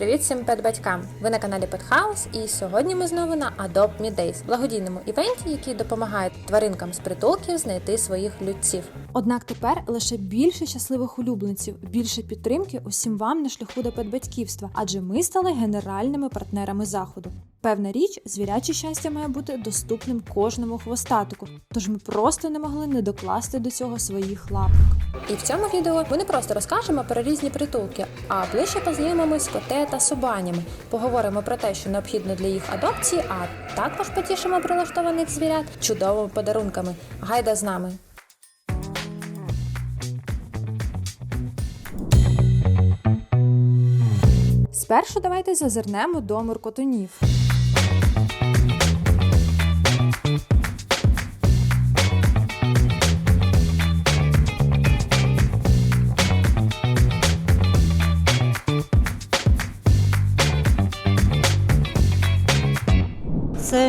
Привіт всім педбатькам! Ви на каналі Петхаус, і сьогодні ми знову на Adopt Me Days, благодійному івенті, який допомагає тваринкам з притулків знайти своїх людців. Однак тепер лише більше щасливих улюбленців, більше підтримки усім вам на шляху до педбатьківства, адже ми стали генеральними партнерами заходу. Певна річ, звіряче щастя має бути доступним кожному хвостатику, тож ми просто не могли не докласти до цього своїх лапок. І в цьому відео ми не просто розкажемо про різні притулки, а ближче познайомимось з коте та собанями. Поговоримо про те, що необхідно для їх адопції, а також потішимо прилаштованих звірят чудовими подарунками. Гайда з нами! Спершу давайте зазирнемо до муркотунів.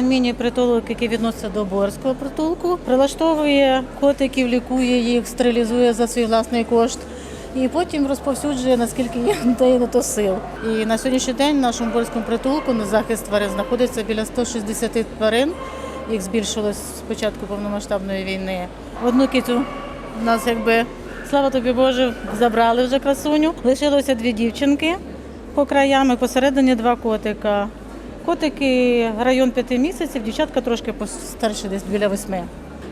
Міні-притулок, який відноситься до Борського притулку. Прилаштовує котиків, лікує їх, стерилізує за свій власний кошт. І потім розповсюджує, наскільки є дає на то сил. І на сьогоднішній день в нашому борському притулку на захист тварин знаходиться біля 160 тварин. Їх збільшилось з початку повномасштабної війни. Одну кицю у нас якби слава тобі Боже, забрали вже красуню. Лишилося дві дівчинки по краям і посередині два котика. Котики район п'яти місяців, дівчатка трошки постарше, десь біля восьми.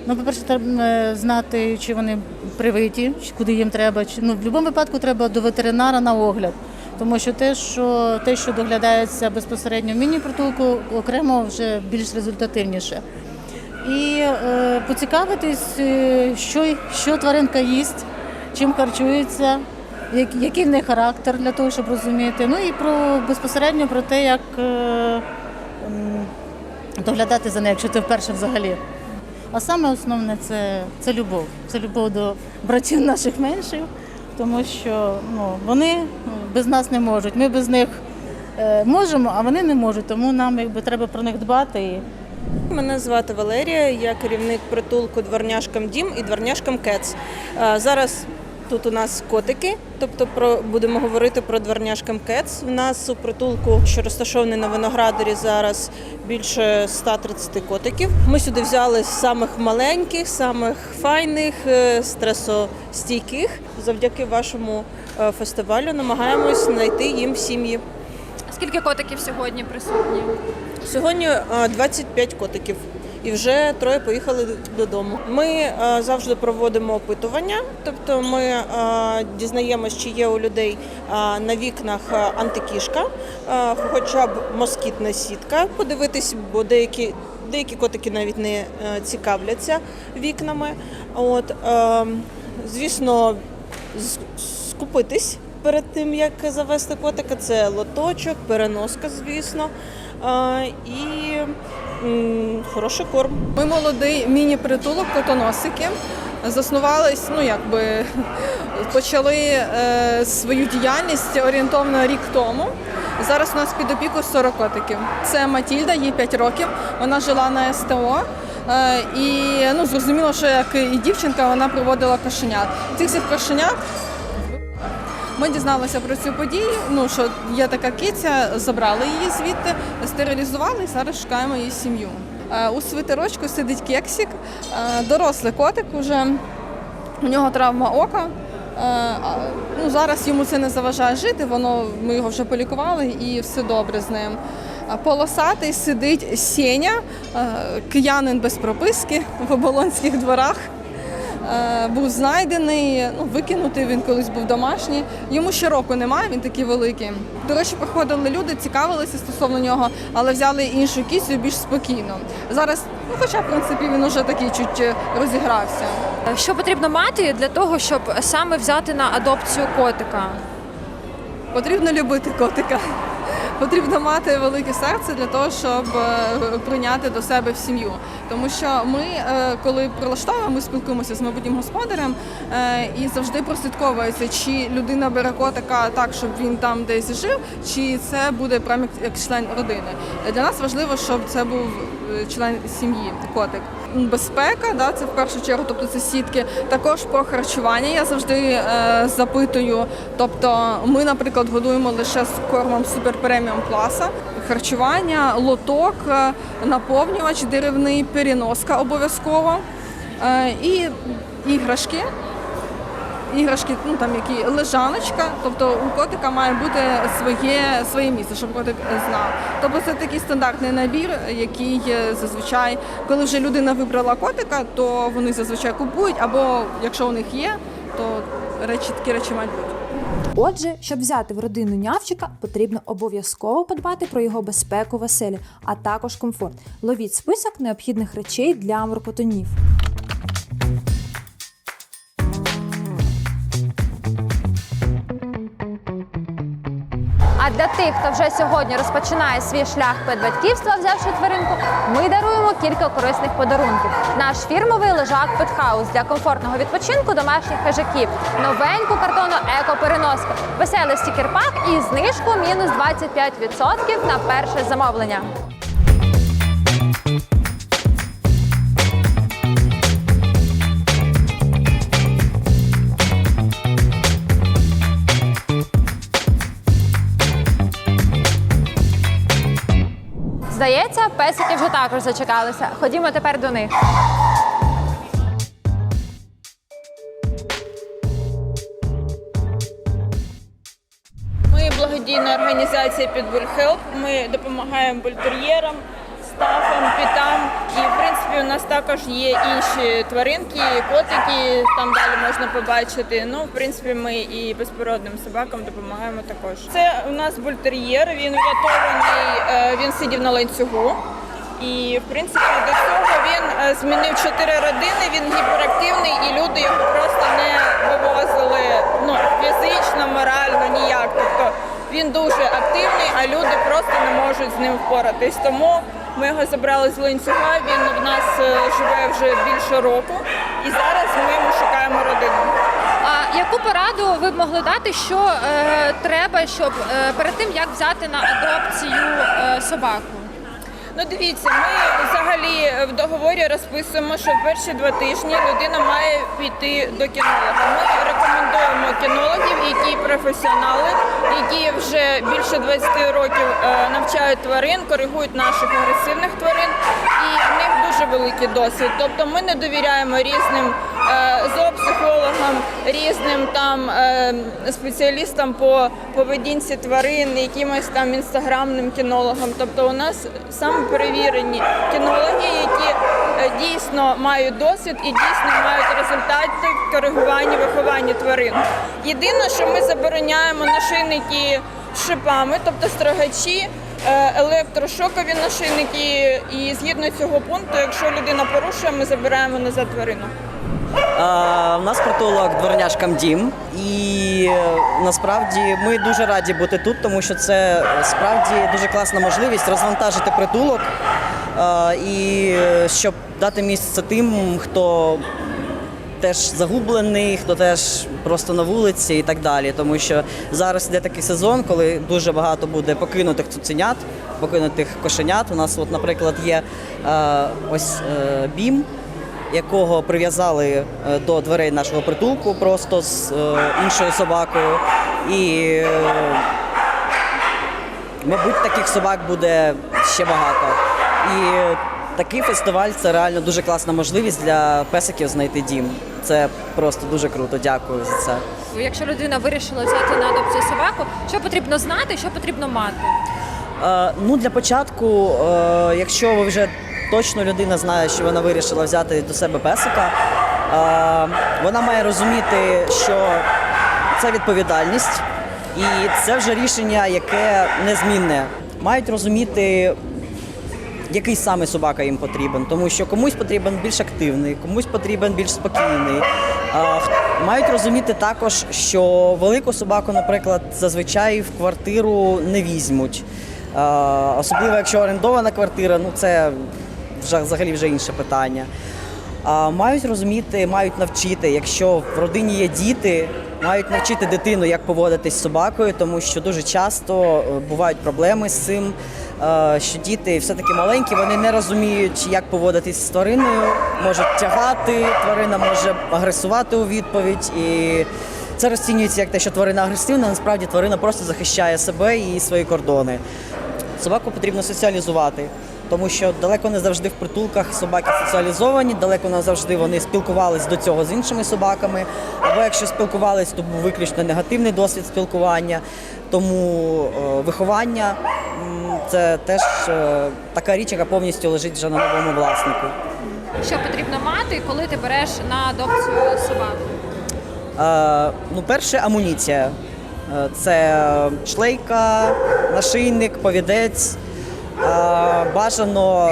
Ну, по-перше, треба е, знати, чи вони привиті, куди їм треба. Ну, в будь-якому випадку треба до ветеринара на огляд. Тому що те, що те, що доглядається безпосередньо в міні-притулку, окремо вже більш результативніше. І е, поцікавитись, е, що, що тваринка їсть, чим харчується, який в неї характер для того, щоб розуміти. Ну і про безпосередньо про те, як е, доглядати за нею, якщо ти вперше взагалі. А саме основне це, це любов. Це любов до братів наших менших, тому що ну, вони без нас не можуть. Ми без них е, можемо, а вони не можуть. Тому нам якби треба про них дбати. І Мене звати Валерія, я керівник притулку дворняшкам Дім і дворняшкам Кец. Е, Зараз тут у нас котики, тобто про будемо говорити про дворняшкам Кец. У нас у притулку, що розташований на виноградарі, зараз більше 130 котиків. Ми сюди взяли самих маленьких, самих файних, е, стресостійких. Завдяки вашому е, фестивалю намагаємось знайти їм сім'ї. Скільки котиків сьогодні присутні? Сьогодні е, 25 котиків. І вже троє поїхали додому. Ми е, завжди проводимо опитування, тобто ми е, дізнаємось, чи є у людей е, на вікнах антикішка, хоча б москітна сітка. Подивитись, бо деякі, деякі котики навіть не цікавляться вікнами. От, звісно, скупитись перед тим, як завести котика. Це лоточок, переноска, звісно, і хороший корм. Ми молодий міні-притулок котоносики. Заснувались, ну якби почали е, свою діяльність орієнтовно рік тому. Зараз у нас під опікою 40 котиків. Це Матільда, їй 5 років. Вона жила на СТО. Е, і ну, зрозуміло, що як і дівчинка, вона приводила кошенят. Цих всіх кошенят ми дізналися про цю подію. Ну що є така киця, забрали її звідти, стерилізували і зараз шукаємо її сім'ю. Е, У свитерочку сидить кексик, е, дорослий котик уже. У нього травма ока. Е, Ну, зараз йому це не заважає жити, воно, ми його вже полікували і все добре з ним. Полосатий сидить Сеня, киянин без прописки в оболонських дворах. Е, Був знайдений, ну, викинутий, він колись був домашній. Йому ще року немає, він такий великий. До речі, приходили люди, цікавилися стосовно нього, але взяли іншу кісю більш спокійно. Зараз, ну хоча, в принципі, він уже такий чуть е, розігрався. Що потрібно мати для того, щоб саме взяти на адопцію котика? Потрібно любити котика. Потрібно мати велике серце для того, щоб е, прийняти до себе в сім'ю. Тому що ми, е, коли прилаштовуємо, ми спілкуємося з майбутнім господарем е, і завжди прослідковується, чи людина бере котика так, щоб він там десь жив, чи це буде прям як- член родини. Для нас важливо, щоб це був член сім'ї, котик. Безпека, да, це в першу чергу, тобто це сітки. Також про харчування я завжди е, запитую. Тобто, ми, наприклад, годуємо лише з кормом супер преміум класа. Харчування, лоток, е, наповнювач деревний, переноска обов'язково. Е, і іграшки. Іграшки, ну там які лежаночка, тобто у котика має бути своє, своє місце, щоб котик знав. Тобто це такий стандартний набір, який е, зазвичай, коли вже людина вибрала котика, то вони зазвичай купують, або якщо у них є, то речі такі речі мають бути. Отже, щоб взяти в родину нявчика, потрібно обов'язково подбати про його безпеку в оселі, а також комфорт. Ловіть список необхідних речей для моркотунів. А для тих, хто вже сьогодні розпочинає свій шлях педбатьківства, взявши тваринку, ми даруємо кілька корисних подарунків. Наш фірмовий лежак Петхаус для комфортного відпочинку домашніх хижаків, новеньку картонну еко-переноску, веселий стікер-пак і знижку мінус 25% на перше замовлення. Песики вже також зачекалися. Ходімо тепер до них. Ми благодійна організація Pitbull Help. Ми допомагаємо бультер'єрам, стафам, пітам. І в принципі у нас також є інші тваринки, котики. Там далі можна побачити. Ну, в принципі, ми і безпородним собакам допомагаємо також. Це у нас бультер'єр. Він врятований. е, Він сидів на ланцюгу. І в принципі до цього він е, змінив чотири родини. Він гіперактивний, і люди його просто не вивозили ну фізично, морально ніяк. Тобто він дуже активний, а люди просто не можуть з ним впоратись. Тому ми його забрали з ланцюга. Він в нас е, живе вже більше року, і зараз ми йому шукаємо родину. А яку пораду ви б могли дати, що е, треба, щоб е, перед тим як взяти на адопцію е, собаку? Ну дивіться, ми взагалі в договорі розписуємо, що в перші два тижні людина має піти до кінолога. Ми кінологів, які професіонали, які вже більше 20 років е, навчають тварин, коригують наших агресивних тварин, і в них дуже великий досвід. Тобто ми не довіряємо різним е, зоопсихологам, різним там е, спеціалістам по поведінці тварин, якимось там інстаграмним кінологам. Тобто у нас саме перевірені кінологи, які дійсно мають досвід і дійсно мають результати в коригуванні вихованні тварин. Єдине, що ми забороняємо нашийники шипами, тобто строгачі. е, Електрошокові нашийники, і згідно цього пункту, якщо людина порушує, ми забираємо назад тварину. У нас притулок дворняшкам дім, і е, насправді ми дуже раді бути тут, тому що це е, справді дуже класна можливість розвантажити притулок і е, щоб дати місце тим, хто теж загублений, хто теж просто на вулиці і так далі. Тому що зараз йде такий сезон, коли дуже багато буде покинутих цуценят, покинутих кошенят. У нас, от, наприклад, є ось бім якого прив'язали е, до дверей нашого притулку просто з е, іншою собакою. І, е, мабуть, таких собак буде ще багато. І такий фестиваль це реально дуже класна можливість для песиків знайти дім. Це просто дуже круто. Дякую за це. Якщо людина вирішила взяти на адопцію собаку, що потрібно знати, що потрібно мати? Ну, для початку, якщо ви вже точно людина знає, що вона вирішила взяти до себе песика, вона має розуміти, що це відповідальність, і це вже рішення, яке незмінне. Мають розуміти, який саме собака їм потрібен, тому що комусь потрібен більш активний, комусь потрібен більш спокійний. Мають розуміти також, що велику собаку, наприклад, зазвичай в квартиру не візьмуть. Особливо, якщо орендована квартира, ну це взагалі вже інше питання. А, Мають розуміти, мають навчити, якщо в родині є діти, мають навчити дитину, як поводитись з собакою, тому що дуже часто е, бувають проблеми з цим. е, Що діти все-таки маленькі, вони не розуміють, як поводитись з твариною, можуть тягати, тварина може агресувати у відповідь. І це розцінюється як те, що тварина агресивна, насправді тварина просто захищає себе і свої кордони. Собаку потрібно соціалізувати, тому що далеко не завжди в притулках собаки соціалізовані, далеко не завжди вони спілкувались до цього з іншими собаками. Або якщо спілкувались, то був виключно негативний досвід спілкування. Тому е, виховання це теж е, така річ, яка повністю лежить вже на новому власнику. Що потрібно мати, коли ти береш на адопцію собаку? Е, ну, перше амуніція. Це шлейка, нашийник, повідець. Бажано,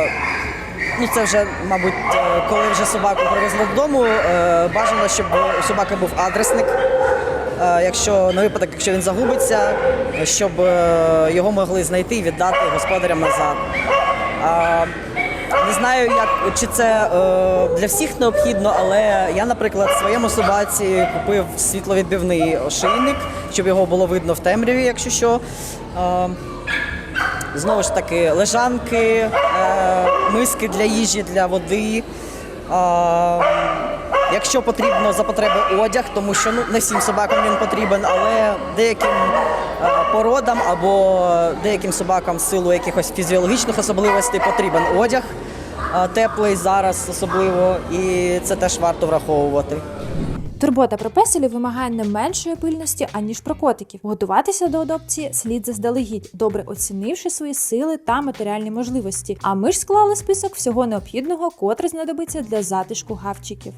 ну це вже, мабуть, е, коли вже собаку привезли додому, е, бажано, щоб у собаки був адресник. Якщо на випадок, якщо він загубиться, щоб е, його могли знайти і віддати господарям назад. Не знаю, як чи це е, для всіх необхідно, але я, наприклад, своєму собаці купив світловідбивний ошейник, щоб його було видно в темряві, якщо що. Е, знову ж таки, лежанки, е, миски для їжі, для води. Е, якщо потрібно за потреби одяг, тому що ну, не всім собакам він потрібен, але деяким е, породам або деяким собакам з силу якихось фізіологічних особливостей потрібен одяг е, теплий зараз особливо, і це теж варто враховувати. Турбота про песелів вимагає не меншої пильності, аніж про котиків. Готуватися до адопції слід заздалегідь, добре оцінивши свої сили та матеріальні можливості. А ми ж склали список всього необхідного, котре знадобиться для затишку гавчиків.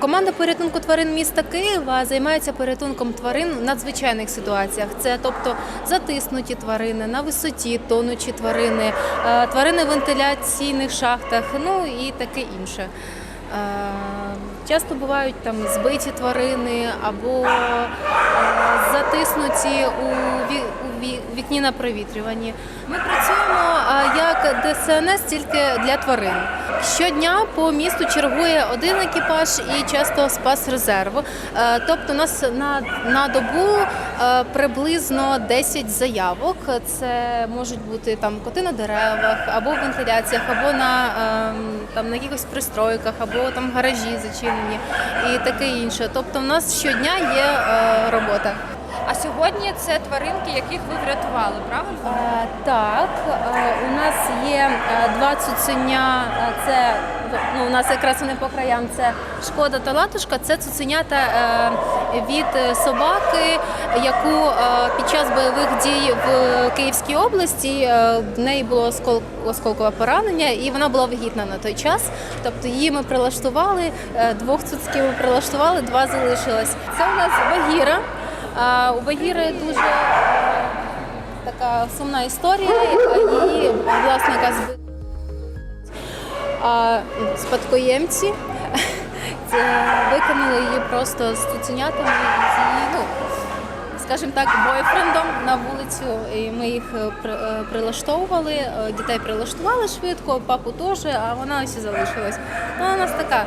Команда порятунку тварин міста Києва займається порятунком тварин в надзвичайних ситуаціях. Це тобто затиснуті тварини, на висоті тонучі тварини, е, тварини в вентиляційних шахтах, ну і таке інше. Е, Часто бувають там збиті тварини або е, затиснуті у ві- у вікні на провітрюванні. Ми працюємо як ДСНС тільки для тварин. Щодня по місту чергує один екіпаж і часто спас резерву. Е, Тобто у нас на, на добу е, приблизно 10 заявок. Це можуть бути там коти на деревах, або в вентиляціях, або на, ем, там, на якихось пристройках, або там гаражі зачинені і таке інше. Тобто, в нас щодня є е, робота. А сьогодні це тваринки, яких ви врятували, правильно? Е, Так, у е, два цуценя. е, Це ну, у нас якраз вони по краям. Це шкода та латушка. Це цуценята е, від собаки, яку під час бойових дій в Київській області в неї було осколкове поранення, і вона була вагітна на той час. Тобто її ми прилаштували, двох цуцьків ми прилаштували, два залишилось. Це у нас Багіра. У Багіри дуже така сумна історія, її власника збила. А спадкоємці викинули її просто з цуценятами з її, ну, скажімо так, бойфрендом на вулицю. І ми їх е, при- е, прилаштовували, е, дітей прилаштували швидко, папу теж, а вона ось і залишилась. Ну, у нас така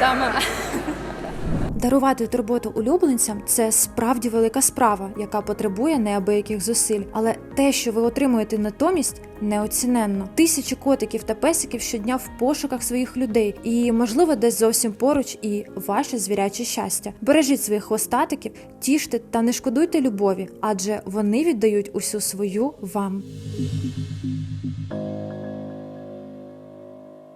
дама. Дарувати турботу улюбленцям це справді велика справа, яка потребує неабияких зусиль. Але те, що ви отримуєте натомість, неоціненно. Тисячі котиків та песиків щодня в пошуках своїх людей, і можливо, десь зовсім поруч і ваше звіряче щастя. Бережіть своїх хвостатиків, тіште та не шкодуйте любові, адже вони віддають усю свою вам.